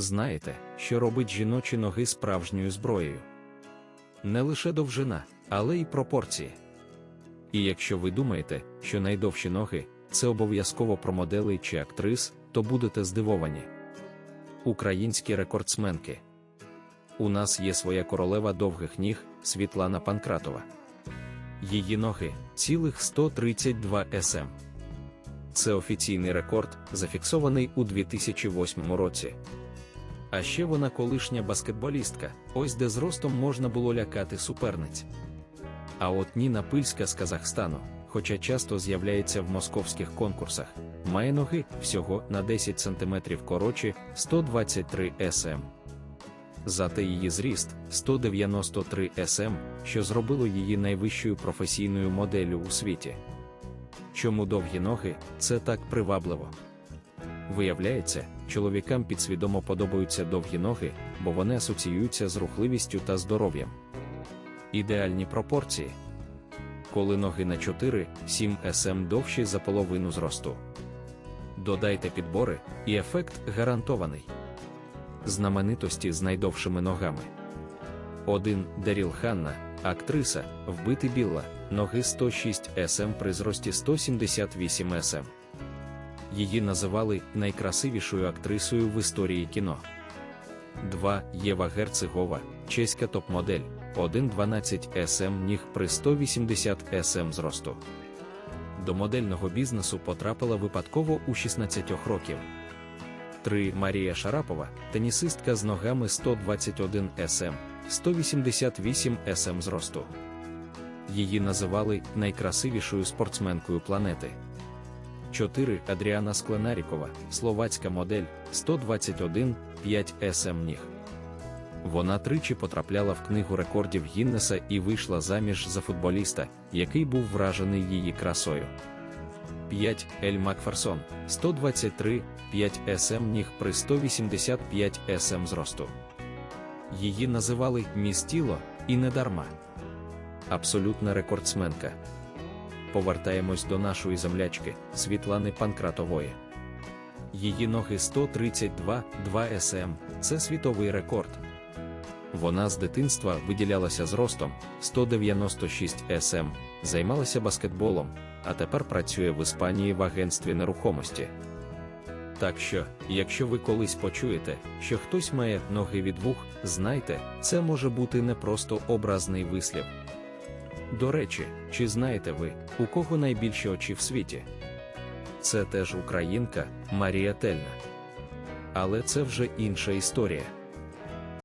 Знаєте, що робить жіночі ноги справжньою зброєю? Не лише довжина, але й пропорції. І якщо ви думаєте, що найдовші ноги це обов'язково про моделей чи актрис, то будете здивовані. Українські рекордсменки. У нас є своя королева довгих ніг Світлана Панкратова. Її ноги цілих 132 см. Це офіційний рекорд, зафіксований у 2008 році. А ще вона колишня баскетболістка, ось де зростом можна було лякати суперниць. А от Ніна Пильська з Казахстану, хоча часто з'являється в московських конкурсах, має ноги всього на 10 см коротші 123 см. Зате її зріст 193 см, що зробило її найвищою професійною моделлю у світі. Чому довгі ноги це так привабливо? Виявляється, чоловікам підсвідомо подобаються довгі ноги, бо вони асоціюються з рухливістю та здоров'ям. Ідеальні пропорції. Коли ноги на 4-7 см довші за половину зросту. Додайте підбори, і ефект гарантований. Знаменитості з найдовшими ногами. 1. Деріл Ханна, актриса, вбити Білла, ноги 106 см при зрості 178 см. Її називали найкрасивішою актрисою в історії кіно. 2. Єва Герцегова, чеська топ-модель, 1,12 см ніг при 180 см зросту. До модельного бізнесу потрапила випадково у 16 років. 3. Марія Шарапова, тенісистка з ногами 121 см, 188 см зросту. Її називали найкрасивішою спортсменкою планети. 4. Адріана Скленарікова, словацька модель 121,5 см ніг. Вона тричі потрапляла в книгу рекордів Гіннеса і вийшла заміж за футболіста, який був вражений її красою. 5. Ель Макферсон 123,5 см ніг при 185 см зросту. Її називали містіло і не дарма. Абсолютна рекордсменка. Повертаємось до нашої землячки Світлани Панкратової. Її ноги 132,2 см це світовий рекорд. Вона з дитинства виділялася зростом 196 см, займалася баскетболом, а тепер працює в Іспанії в агентстві нерухомості. Так що, якщо ви колись почуєте, що хтось має ноги від вух, знайте, це може бути не просто образний вислів. До речі, чи знаєте ви, у кого найбільші очі в світі? Це теж українка Марія Тельна. Але це вже інша історія.